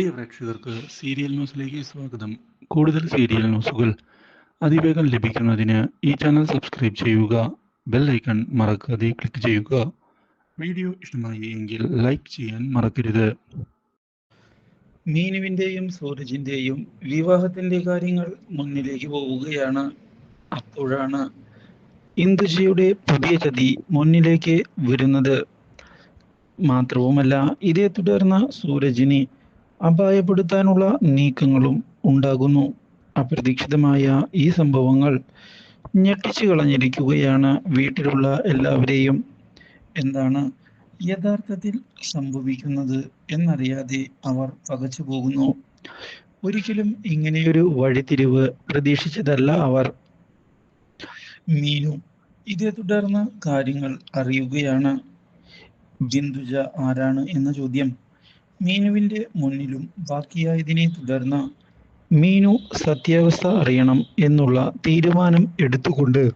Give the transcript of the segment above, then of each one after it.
പ്രിയ പ്രേക്ഷകർക്ക് സീരിയൽ ന്യൂസിലേക്ക് സ്വാഗതം. കൂടുതൽ സീരിയൽ ന്യൂസുകൾ അതിവേഗം ലഭിക്കുന്നതിന് ഈ ചാനൽ സബ്സ്ക്രൈബ് ചെയ്യുക ബെൽ ഐക്കൺ മറക്കാതെ ക്ലിക്ക് ചെയ്യുക. വീഡിയോ ഇഷ്ടമായി എങ്കിൽ ലൈക്ക് ചെയ്യാൻ മറക്കരുത്. മീനുവിന്റെയും സൂരജിന്റെയും വിവാഹത്തിന്റെ കാര്യങ്ങൾ മുന്നിലേക്ക് പോവുകയാണ്. അപ്പോഴാണ് ഇന്ദുജിയുടെ പുതിയ ചതി മുന്നിലേക്ക് വരുന്നത്. മാത്രവുമല്ല ഇതേ തുടർന്ന് സൂരജിനെ അപായപ്പെടുത്താനുള്ള നീക്കങ്ങളും ഉണ്ടാകുന്നു. അപ്രതീക്ഷിതമായ ഈ സംഭവങ്ങൾ ഞെട്ടിച്ചു കളഞ്ഞിരിക്കുകയാണ് വീട്ടിലുള്ള എല്ലാവരെയും. എന്താണ് യഥാർത്ഥത്തിൽ സംഭവിക്കുന്നത് എന്നറിയാതെ അവർ പകച്ചു പോകുന്നു. ഒരിക്കലും ഇങ്ങനെയൊരു വഴിത്തിരിവ് പ്രതീക്ഷിച്ചതല്ല അവർ. മീനു ഇതേ തുടർന്ന് കാര്യങ്ങൾ അറിയുകയാണ്. ബിന്ദുജ ആരാണ് എന്ന ചോദ്യം. മീനുവിന്റെ മുന്നിലും ബാക്കിയായതിനെ തുടർന്ന് മീനു സത്യാവസ്ഥ അറിയണം എന്നുള്ള തീരുമാനം എടുത്തുകൊണ്ട്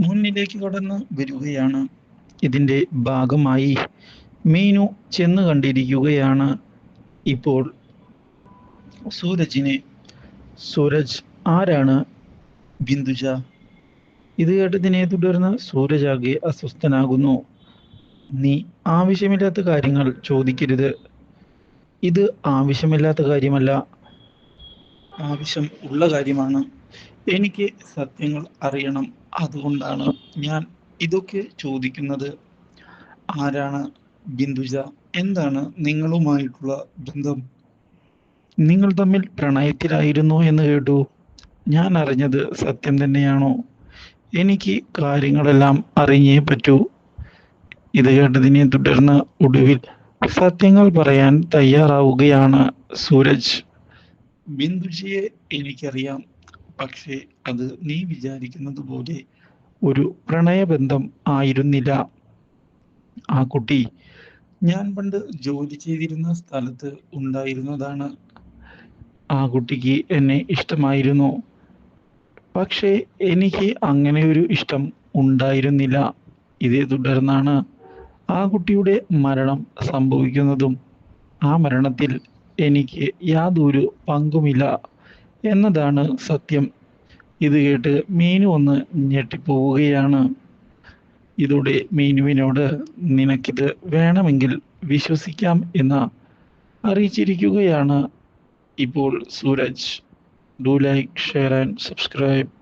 മുന്നിലേക്ക് കടന്ന് വരികയാണ്. ഇതിന്റെ ഭാഗമായി മീനു ചെന്ന് കണ്ടിരിക്കുകയാണ്. ഇപ്പോൾ സൂരജിനെ സൂരജ് ആരാണ്? ബിന്ദുജ. ഇത് കേട്ടതിനെ തുടർന്ന് സൂരജ് ആകെ അസ്വസ്ഥനാകുന്നു. നീ ആവശ്യമില്ലാത്ത കാര്യങ്ങൾ ചോദിക്കരുത്. ഇത് ആവശ്യമില്ലാത്ത കാര്യമല്ല. ആവശ്യം ഉള്ള കാര്യമാണ്. എനിക്ക് സത്യങ്ങൾ അറിയണം. അതുകൊണ്ടാണ് ഞാൻ ഇതൊക്കെ ചോദിക്കുന്നത്. ആരാണ് ബിന്ദുജ? എന്താണ് നിങ്ങളുമായിട്ടുള്ള ബന്ധം? നിങ്ങൾ തമ്മിൽ പ്രണയത്തിലായിരുന്നു എന്ന് കേട്ടു. ഞാൻ അറിഞ്ഞത് സത്യം തന്നെയാണോ? എനിക്ക് കാര്യങ്ങളെല്ലാം അറിഞ്ഞേ പറ്റൂ. ഇത് കേട്ടതിനെ തുടർന്ന് ഒടുവിൽ സത്യങ്ങൾ പറയാൻ തയ്യാറാവുകയാണ് സൂരജ്. ബിന്ദുജിയെ എനിക്കറിയാം. പക്ഷേ അത് നീ വിചാരിക്കുന്നത് പോലെ ഒരു പ്രണയബന്ധം ആയിരുന്നില്ല. ആ കുട്ടി ഞാൻ പണ്ട് ജോലി ചെയ്തിരുന്ന സ്ഥലത്ത് ഉണ്ടായിരുന്നതാണ്. ആ കുട്ടിക്ക് എന്നെ ഇഷ്ടമായിരുന്നു. പക്ഷേ എനിക്ക് അങ്ങനെ ഒരു ഇഷ്ടം ഉണ്ടായിരുന്നില്ല. ഇതേ തുടർന്നാണ് ആ കുട്ടിയുടെ മരണം സംഭവിക്കുന്നതും ആ മരണത്തിൽ എനിക്ക് യാതൊരു പങ്കുമില്ല എന്നതാണ് സത്യം. ഇത് കേട്ട് മീനു ഒന്ന് ഞെട്ടിപ്പോവുകയാണ്. ഇതോടെ മീനുവിനോട് നിനക്കിത് വേണമെങ്കിൽ വിശ്വസിക്കാം എന്ന് അറിയിച്ചിരിക്കുകയാണ് ഇപ്പോൾ Suraj. Do like share and subscribe